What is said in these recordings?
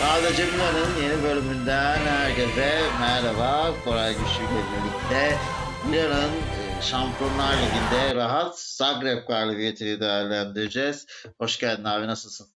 Sadece Milan'ın yeni bölümünden herkese merhaba. Koray Güçlü ile birlikte Milan'ın e, Şampiyonlar Ligi'nde rahat Zagreb galibiyetini değerlendireceğiz. Hoş geldin abi nasılsın?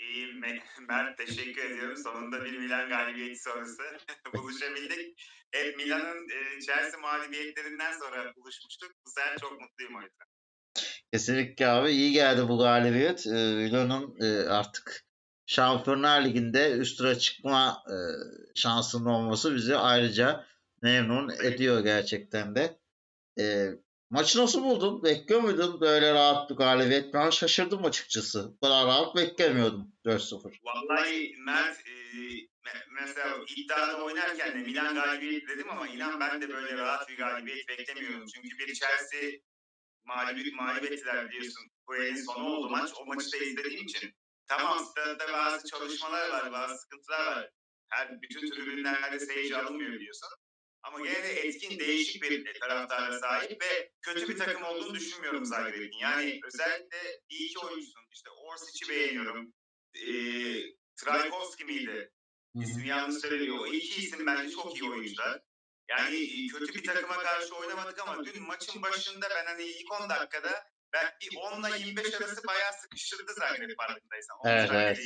İyiyim Me- Mert teşekkür ediyorum. Sonunda bir Milan galibiyeti sonrası buluşabildik. Hep Milan'ın e, Chelsea mağlubiyetlerinden sonra buluşmuştuk. Bu sefer çok mutluyum o yüzden. Kesinlikle abi iyi geldi bu galibiyet. E, Milan'ın artık Şampiyonlar Ligi'nde üst tura çıkma e, şansının olması bizi ayrıca memnun ediyor gerçekten de. E, maçı nasıl buldun? Bekliyor muydun böyle rahat bir galibiyet? Ben şaşırdım açıkçası. Bu kadar rahat beklemiyordum 4-0. Vallahi Mert e, me- mesela iddiada oynarken de Milan galibiyet dedim ama inan ben de böyle rahat bir galibiyet beklemiyorum. Çünkü bir Chelsea mağlup, mağlup ettiler biliyorsun. Bu elin sonu oldu maç. O maçı da izlediğim için. Tamam stadyumda bazı çalışmalar var, bazı sıkıntılar var. Her bütün tribünlerde seyirci alınmıyor biliyorsun. Ama gene de etkin, değişik bir taraftara sahip ve kötü bir takım olduğunu düşünmüyorum Zagreb'in. Yani özellikle bir iki oyuncusun. İşte Orsic'i beğeniyorum. Ee, Trajkovski miydi? İsmi yanlış söyleniyor. O iki isim bence çok iyi oyuncular. Yani e, kötü bir takıma karşı oynamadık ama dün maçın başında ben hani ilk 10 dakikada ben bir 10 ile 25 arası bayağı sıkıştırdı Zagreb farkındaysan. Evet, evet.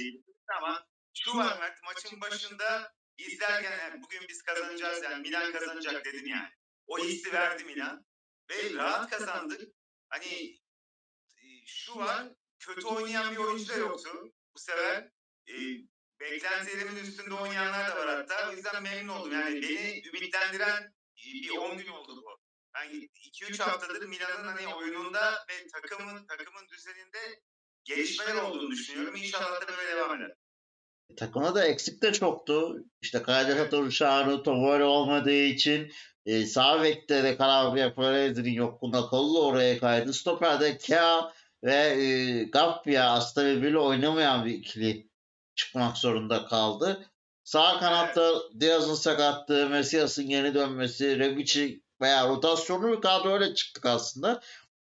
Ama şu var Mert maçın başında izlerken yani bugün biz kazanacağız yani Milan kazanacak dedim yani. O hissi verdi Milan ve rahat kazandık. Hani e, şu var kötü oynayan bir oyuncu da yoktu. Bu sefer e, beklentilerimin üstünde oynayanlar da var hatta. O yüzden memnun oldum. Yani beni ümitlendiren e, bir 10 gün oldu bu. Ben 2-3 haftadır Milan'ın hani oyununda ve takımın takımın düzeninde gelişmeler olduğunu düşünüyorum. İnşallah da böyle devam eder. Takımda da eksik de çoktu. İşte Kaydetatoğlu Çağrı, Tovori olmadığı için e, sağ bekte de Calabria Perez'in yokluğunda kollu oraya kaydı. Stoper'de Kea ve e, Gappia aslında birbiriyle oynamayan bir ikili çıkmak zorunda kaldı. Sağ kanatta Diaz'ın sakatlığı, Messias'ın yeni dönmesi, Rebic'i veya rotasyonlu bir kadro öyle çıktık aslında.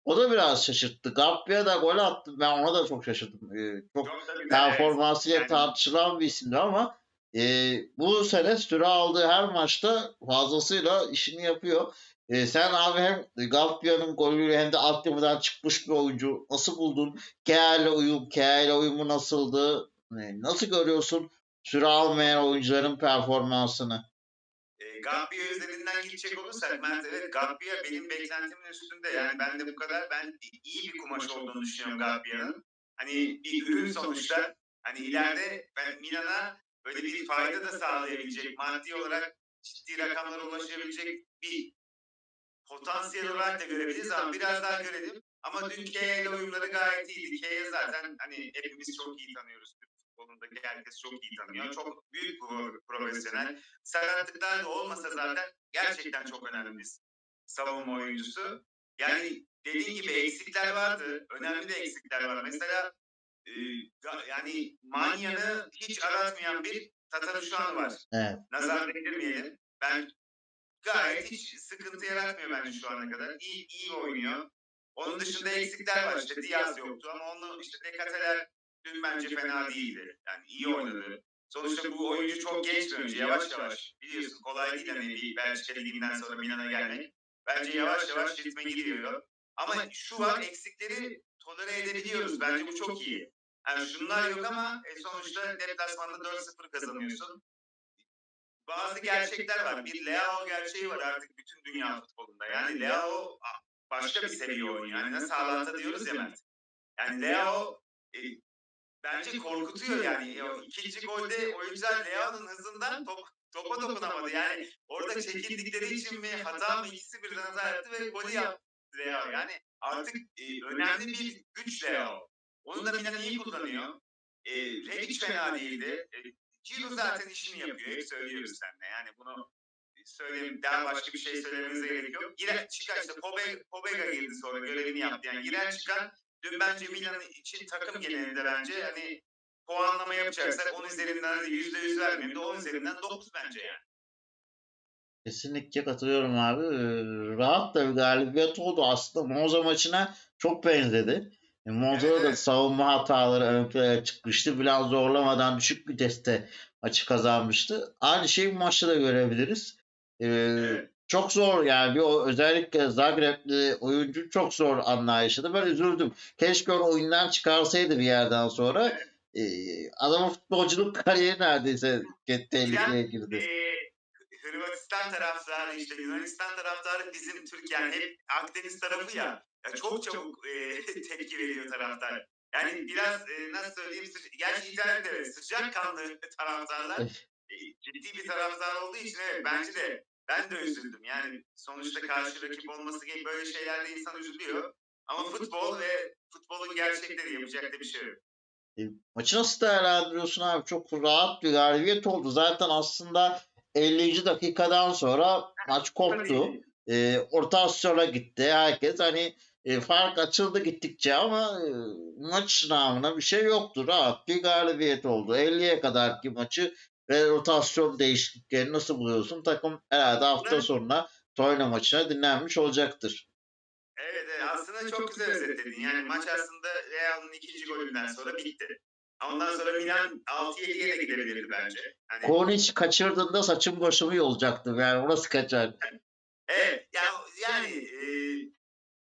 O da biraz şaşırttı. Gappia da gol attı. Ben ona da çok şaşırdım. E, çok performansıyla Yani- tartışılan bir isimdi ama e, bu sene süre aldığı her maçta fazlasıyla işini yapıyor. E, sen abi hem Gappia'nın golüyle hem de altyapıdan çıkmış bir oyuncu nasıl buldun? İle uyum, ile uyumu nasıldı? E, nasıl görüyorsun süre almayan oyuncuların performansını? Gabbia üzerinden gidecek olursak ben evet Gabbia benim beklentimin üstünde. Yani ben de bu kadar ben iyi bir kumaş olduğunu düşünüyorum Gabbia'nın. Hani bir ürün sonuçta. Hani ileride ben Milan'a böyle bir fayda da sağlayabilecek, maddi olarak ciddi rakamlara ulaşabilecek bir potansiyel olarak da görebiliriz ama biraz daha görelim. Ama dün Kea ile uyumları gayet iyiydi. Kea zaten hani hepimiz çok iyi tanıyoruz. Futbolundaki herkes çok iyi tanıyor. Çok büyük profesyonel sakatlıklar da olmasa zaten gerçekten çok önemli bir savunma oyuncusu. Yani dediğin gibi eksikler vardı. Önemli de eksikler var. Mesela e, ga- yani Manya'nı hiç aratmayan bir Tatar Uşan var. Evet. Nazar değdirmeyelim. Ben gayet hiç sıkıntı yaratmıyor bence şu ana kadar. İyi, iyi oynuyor. Onun dışında eksikler var. İşte Diaz yoktu ama onu işte Dekateler dün bence fena değildi. Yani iyi oynadı. Sonuçta bu oyuncu çok genç bir oyuncu. Yavaş yavaş. Biliyorsun kolay değil hani bir Belçika Ligi'nden sonra Milan'a gelmek. Bence yavaş yavaş ritme giriyor. Ama şu var eksikleri tolere edebiliyoruz. Bence bu çok iyi. Yani şunlar yok ama e, sonuçta deplasmanda 4-0 kazanıyorsun. Bazı gerçekler var. Bir Leao gerçeği var artık bütün dünya futbolunda. Yani Leao başka bir seviye oynuyor. Yani nasıl Haaland'a diyoruz ya Mert. Yani Leao e, bence korkutuyor yani. O ikinci golde oyuncular Leao'nun hızından top, topa dokunamadı. Yani orada çekildikleri için mi hata mı ikisi birden hata yaptı ve golü yaptı Leao. Yani artık e, önemli bir güç Leao. Onu da Milan iyi kullanıyor. E, Rebic fena değildi. E, Ciro zaten işini yapıyor. Hep söylüyoruz seninle. Yani bunu söyleyeyim. Daha başka bir şey söylememize gerek yok. Giren çıkan işte Pobega, Pobega girdi sonra görevini yaptı. Yani giren çıkan dün bence Milan için takım genelinde bence hani puanlama yapacaksak 10 üzerinden hadi %100 vermeyeyim de 10 üzerinden 9 bence yani. Kesinlikle katılıyorum abi. Ee, Rahat da bir galibiyet oldu. Aslında Monza maçına çok benzedi. E, Monza'da Evet, da evet. savunma hataları ön plana çıkmıştı. Biraz zorlamadan düşük viteste maçı kazanmıştı. Aynı şeyi bu maçta da görebiliriz. Ee, Evet. Çok zor yani bir o özellikle Zagreb'li oyuncu çok zor anlar yaşadı. Ben üzüldüm. Keşke onu oyundan çıkarsaydı bir yerden sonra. Ee, adamın futbolculuk kariyeri neredeyse tehlikeye girdi. Ee, Hırvatistan taraftarı işte Yunanistan taraftarı bizim Türkiye'nin hep Akdeniz tarafı ya. ya çok çabuk e, tepki veriyor taraftar. Yani biraz e, nasıl söyleyeyim gerçi İtalya'da evet, sıcakkanlı taraftarlar e, ciddi bir taraftar olduğu için evet bence de ben de üzüldüm. Yani sonuçta karşı rakip olması gibi böyle şeylerde insan üzülüyor. Ama futbol ve futbolun gerçekleri yapacak da bir şey yok. E, maçı nasıl değerlendiriyorsun abi? Çok rahat bir galibiyet oldu. Zaten aslında 50. dakikadan sonra maç koptu. E, ortasyona gitti. Herkes hani e, fark açıldı gittikçe ama e, maç namına bir şey yoktu. Rahat bir galibiyet oldu. 50'ye kadarki maçı ve rotasyon değişikliklerini nasıl buluyorsun? Takım herhalde hafta Evet. sonuna Torino maçına dinlenmiş olacaktır. Evet, evet aslında çok güzel özetledin. Yani maç aslında Real'ın ikinci golünden sonra bitti. Ondan sonra Milan 6-7'ye de gidebilirdi bence. Hani, Kornic kaçırdığında saçım başımı yolacaktı. Yani orası kaçar. evet ya, yani e,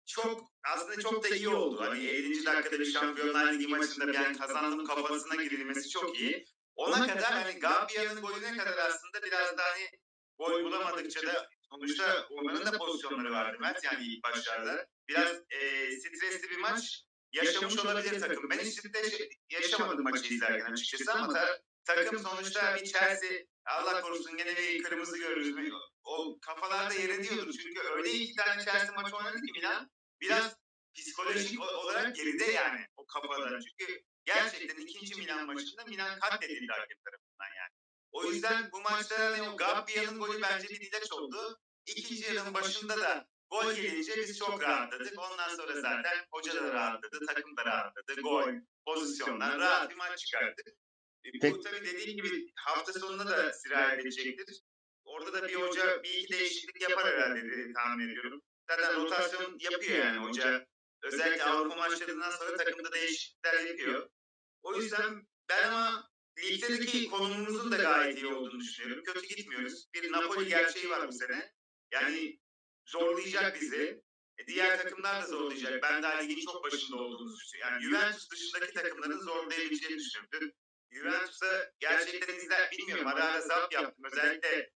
çok aslında çok da iyi oldu. Hani 50. dakikada bir Şampiyonlar Ligi maçında bir yani kazandım kafasına girilmesi çok iyi. Ona kadar hani Gabia'nın golüne kadar aslında biraz daha hani gol bulamadıkça da sonuçta onların da pozisyonları vardı Mert yani ilk başlarda. Biraz e, stresli bir maç yaşamış olabilir takım. Ben hiç stres yaşamadım maçı izlerken açıkçası ama ta- takım sonuçta bir Chelsea Allah korusun gene bir kırmızı görürüz. O kafalarda yer ediyordu. Çünkü öyle iki tane Chelsea maçı oynadı ki Milan biraz psikolojik olarak geride yani o kafada. Çünkü gerçekten ikinci Milan maçında Milan katledildi rakip tarafından yani. O yüzden bu maçta hani o Gabbia'nın golü bence bir ilaç oldu. İkinci yarının başında da gol gelince biz çok rahatladık. Ondan sonra zaten hoca da rahatladı, takım da rahatladı. Gol, pozisyonlar, rahat bir maç çıkarttık. E, Bu Peki. tabii dediğim gibi hafta sonuna da sirayet edecektir. Orada da bir hoca bir iki değişiklik yapar herhalde diye tahmin ediyorum. Zaten rotasyon yapıyor yani hoca. Özellikle Avrupa maçlarından sonra takımda değişiklikler yapıyor. O yüzden ben ama ligdeki konumumuzun da gayet iyi olduğunu düşünüyorum. Kötü gitmiyoruz. Bir Napoli gerçeği var bu sene. Yani zorlayacak bizi. E, diğer takımlar da zorlayacak. Ben daha ligin çok başında olduğumuzu düşünüyorum. Yani Juventus dışındaki takımların zorlayabileceğini düşünüyorum. Juventus'a gerçekten izler bilmiyorum. Ara ara zap yaptım. Özellikle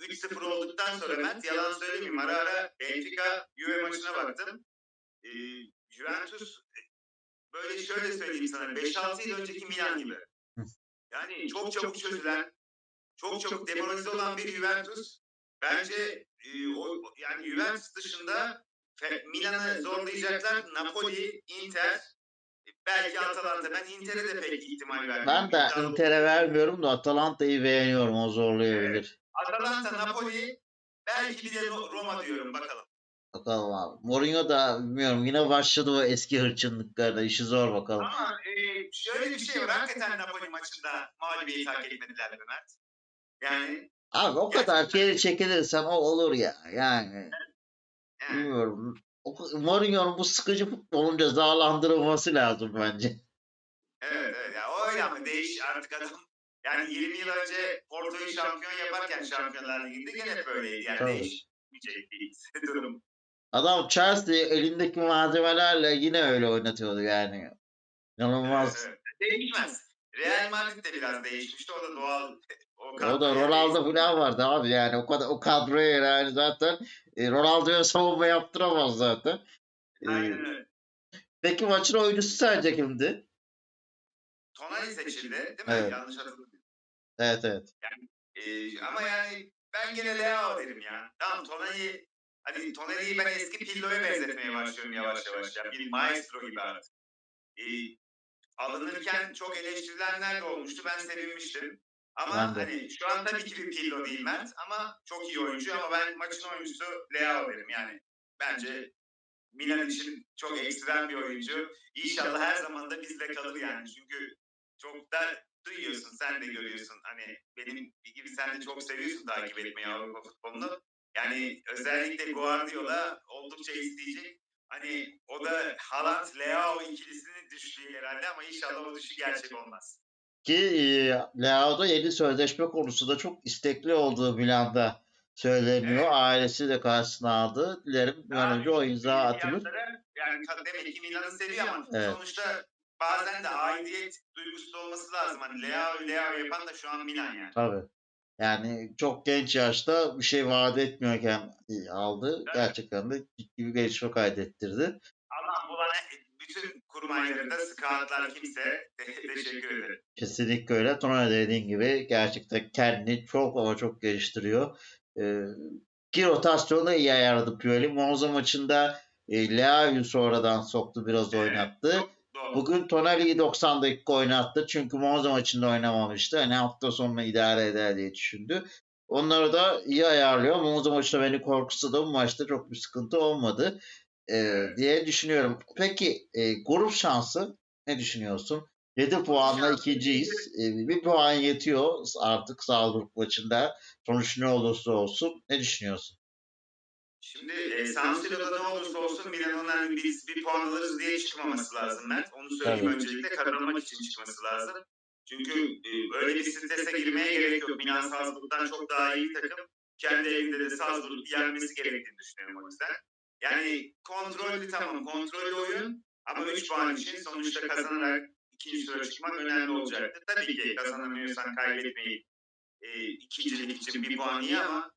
3-0 olduktan sonra Mert yalan söylemeyeyim. Ara ara Benfica Juve maçına baktım. Ee, Juventus e, böyle şöyle söyleyeyim sana 5-6 yıl önceki Milan gibi. Yani çok çabuk çözülen, çok çabuk demoralize olan bir Juventus. Bence e, o, yani Juventus dışında Milan'ı zorlayacaklar. Napoli, Inter, e, belki Atalanta. Ben Inter'e de pek ihtimal vermiyorum. Ben de İddialı- Inter'e vermiyorum da Atalanta'yı beğeniyorum. O zorlayabilir. Atalanta, Napoli, belki bir de Ro- Roma diyorum bakalım. Bakalım abi. Mourinho da bilmiyorum yine başladı o eski hırçınlıklarla. işi zor bakalım. Ama e, şöyle bir şey var. Hakikaten Napoli maçında mağlubiyeti hak etmediler be Mert. Yani, Abi o kadar geri çekilirsen o olur ya. Yani yani bilmiyorum. O- Mourinho'nun bu sıkıcı futbolun cezalandırılması lazım bence. evet evet. Ya, öyle ama değiş artık adam. Yani 20 yıl önce Porto'yu şampiyon yaparken Şampiyonlar Ligi'nde gene böyleydi. Yani Tabii. değişmeyecek bir durum. Adam Chelsea elindeki malzemelerle yine öyle oynatıyordu yani. İnanılmaz. Değişmez. Real Madrid de biraz değişmişti. O da doğal. O, O da Ronaldo falan vardı abi yani o kadar o kadroya yani zaten e, Ronaldo'ya savunma yaptıramaz zaten. E, Aynen öyle. peki maçın oyuncusu sence kimdi? Tonali seçildi değil mi? Evet. Yanlış hatırlamıyorum. Evet evet. Ee, ama yani ben gene Leao derim ya. Tamam Tonali hani Tonali'yi ben eski Pillo'ya benzetmeye başlıyorum yavaş yavaş. Ya. Bir maestro gibi artık. Ee, alınırken çok eleştirilenler de olmuştu. Ben sevinmiştim. Ama Ben de. hani şu an tabii ki bir Pillo değil Mert ama çok iyi oyuncu ama ben maçın oyuncusu Leao derim yani. Bence Milan için çok ekstrem bir oyuncu. İnşallah her zaman da bizle kalır yani. Çünkü çok da duyuyorsun, sen de görüyorsun. Hani benim gibi sen de çok seviyorsun takip etmeyi Avrupa futbolunu. Yani özellikle Guardiola oldukça isteyecek. Hani o da Haaland Leao ikilisinin düştüğü herhalde ama inşallah o düşü gerçek olmaz. Ki e, Leao'da yeni sözleşme konusunda çok istekli olduğu Milan'da söyleniyor. Evet. Ailesi de karşısına aldı. Dilerim bir an önce o imza atılır. Yani demek ki Milan'ı seviyor ama Evet. sonuçta bazen de aidiyet duygusu da olması lazım. Hani Leao Leao yapan da şu an Milan yani. Tabii. Yani çok genç yaşta bir şey vaat etmiyorken aldı. Evet. Gerçekten de ciddi bir gelişme kaydettirdi. Allah bulana bütün kurmaylarında scoutlar kimse teşekkür ederim. Kesinlikle öyle. Sonra dediğin gibi gerçekten kendini çok ama çok geliştiriyor. Ee, ki rotasyonu iyi ayarladı Pioli. Monza maçında e, Leao'yu sonradan soktu biraz Evet. oynattı. Çok. Bugün Tonali'yi 90 dakika oynattı. Çünkü Monza maçında oynamamıştı. Hani hafta sonunu idare eder diye düşündü. Onları da iyi ayarlıyor. Monza maçında beni korkusu da bu maçta çok bir sıkıntı olmadı e, diye düşünüyorum. Peki e, grup şansı ne düşünüyorsun? 7 puanla ikinciyiz. E, bir puan yetiyor artık grup maçında. Sonuç ne olursa olsun. Ne düşünüyorsun? Şimdi e, San Siro'da ne olursa olsun Milan'ın hani biz bir puan alırız diye çıkmaması lazım Mert. Onu söyleyeyim Tabii. öncelikle kazanmak için çıkması lazım. Çünkü e, öyle bir strese girmeye gerek yok. Milan Salzburg'dan çok daha iyi takım. Kendi evinde de Salzburg'u yenmesi gerektiğini düşünüyorum o yüzden. Yani kontrollü tamam kontrollü oyun ama 3 puan için sonuçta kazanarak ikinci tura çıkmak önemli olacaktır. Tabii ki kazanamıyorsan kaybetmeyi e, ikincilik için bir puan iyi ama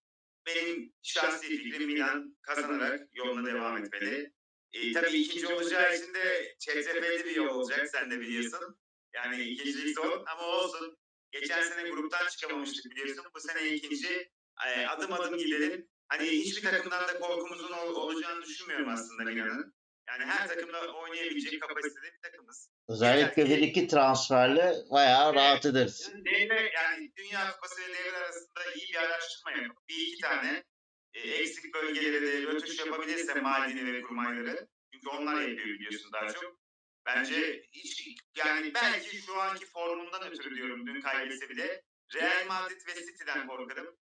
benim şahsi fikrim Milan kazanarak yoluna devam etmeli. E, tabii ikinci olacağı için de çetrefilli bir yol olacak sen de biliyorsun. Yani ikincilik zor ama olsun. Geçen sene gruptan çıkamamıştık biliyorsun. Bu sene ikinci e, adım adım gidelim. Hani hiçbir takımdan da korkumuzun ol- olacağını düşünmüyorum aslında Milan'ın. Yani her takımda oynayabilecek kapasitede bir takımız. Özellikle bir ki- iki transferle bayağı Evet. rahat ederiz. Yani devre yani Dünya Kupası ve devre arasında iyi bir araştırma yapıp bir iki tane e, eksik bölgelere de rötuş yapabilirse Maldini ve kurmayları. Çünkü onlar yapıyor biliyorsun daha çok. Bence hiç yani belki şu anki formundan ötürü diyorum dün kaybetse bile Real Madrid ve City'den korkarım.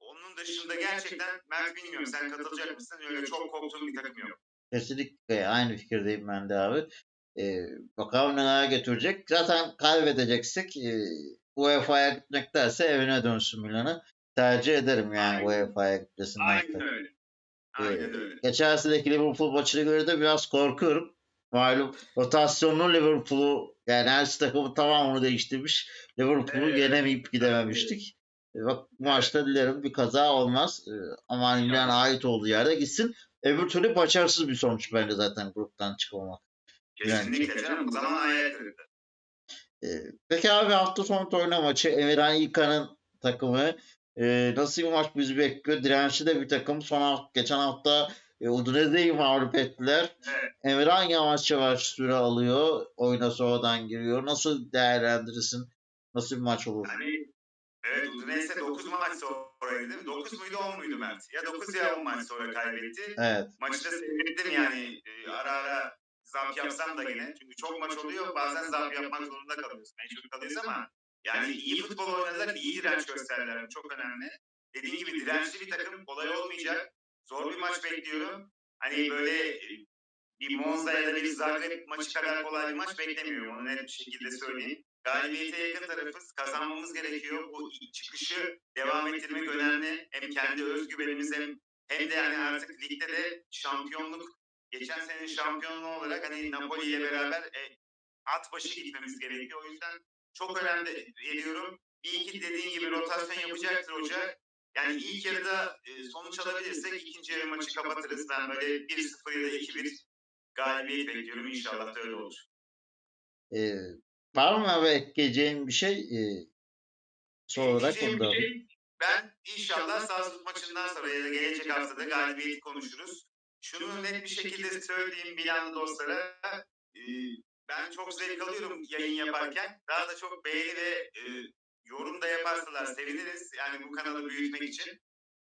Onun dışında gerçekten Mert bilmiyorum sen katılacak mısın? Öyle çok korktuğum bir takım yok. Kesinlikle aynı fikirdeyim ben de abi. Ee, bakalım neler götürecek. Zaten kaybedeceksek e, UEFA'ya gitmektense evine dönsün Milan'ı. Tercih ederim yani Aynen. UEFA'ya gitmesindense. Aynen öyle. Aynen öyle. Geçen seneki Liverpool maçına göre de biraz korkuyorum. Malum rotasyonlu Liverpool'u yani her takımı tamamını değiştirmiş. Liverpool'u Evet. yenemeyip gidememiştik. E, Bak bu maçta dilerim bir kaza olmaz. E, Ama Milan ait olduğu yerde gitsin. Öbür türlü başarısız bir sonuç bence zaten gruptan çıkmamak. Kesinlikle canım. O zaman hayal kırıklığı. E, Peki abi hafta sonu oyna maçı Emirhan İlkan'ın takımı e, nasıl bir maç bizi bekliyor? Dirençli de bir takım. Son hafta, geçen hafta e, Udinese'yi mağlup ettiler. Evet. Emirhan yavaş yavaş süre alıyor. Oyuna sonradan giriyor. Nasıl değerlendirirsin? Nasıl bir maç olur? Yani evet Udinese 9 maç sonraydı değil mi? 9 muydu 10 muydu Mert? Ya 9 ya 10 maç sonra kaybetti. Evet. Maçı da seyrettim yani e, ara ara zap yapsam da yine. Çünkü çok maç oluyor bazen zap yapmak zorunda kalıyorsun. Mecbur kalıyorsun ama yani iyi futbol oynadılar, iyi direnç gösterdiler. Çok önemli. Dediğim gibi dirençli bir takım kolay olmayacak. Zor bir maç bekliyorum. Hani böyle e, bir Monza ya da bir Zagreb maçı kadar kolay bir maç beklemiyorum. Onu net bir şekilde söyleyeyim. Galibiyete yakın tarafız. Kazanmamız gerekiyor. Bu çıkışı devam ettirmek önemli. Hem kendi özgüvenimiz hem hem de yani artık ligde de şampiyonluk geçen senenin şampiyonluğu olarak hani Napoli ile beraber e, at başı gitmemiz gerekiyor. O yüzden çok önemli ediyorum. Bir iki dediğin gibi rotasyon yapacaktır hoca. Yani ilk yarıda e, sonuç alabilirsek ikinci yarı maçı kapatırız. Ben böyle 1-0 ya da 2-1 galibiyet bekliyorum. İnşallah da öyle olur. Ee, var mı abi ekleyeceğin bir şey? Ee, son olarak da bir alayım. şey, ben inşallah Salzburg maçından sonra ya da gelecek haftada galibiyeti konuşuruz. Şunu net bir şekilde söyleyeyim Milanlı dostlara. e, ben çok zevk alıyorum yayın yaparken. Daha da çok beğeni ve e, yorum da yaparsalar seviniriz. Yani bu kanalı büyütmek için.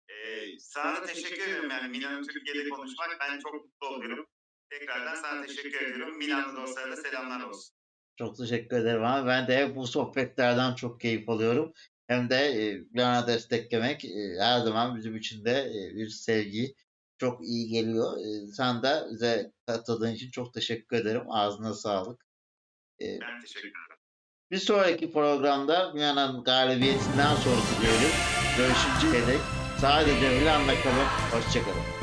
E, sana da teşekkür ederim yani Milan'ı Türkiye'de konuşmak. Ben çok mutlu oluyorum. Tekrardan sana teşekkür ediyorum. Milanlı dostlara da selamlar olsun. Çok teşekkür ederim abi. Ben de bu sohbetlerden çok keyif alıyorum. Hem de e, Milan'a desteklemek e, her zaman bizim için de e, bir sevgi. çok iyi geliyor. Ee, sen de bize katıldığın için çok teşekkür ederim. Ağzına sağlık. Ben teşekkür ederim. bir sonraki programda Milan'ın galibiyetinden sonrası diyelim. Görüşünceye dek sadece Milan'la kalın. Hoşçakalın.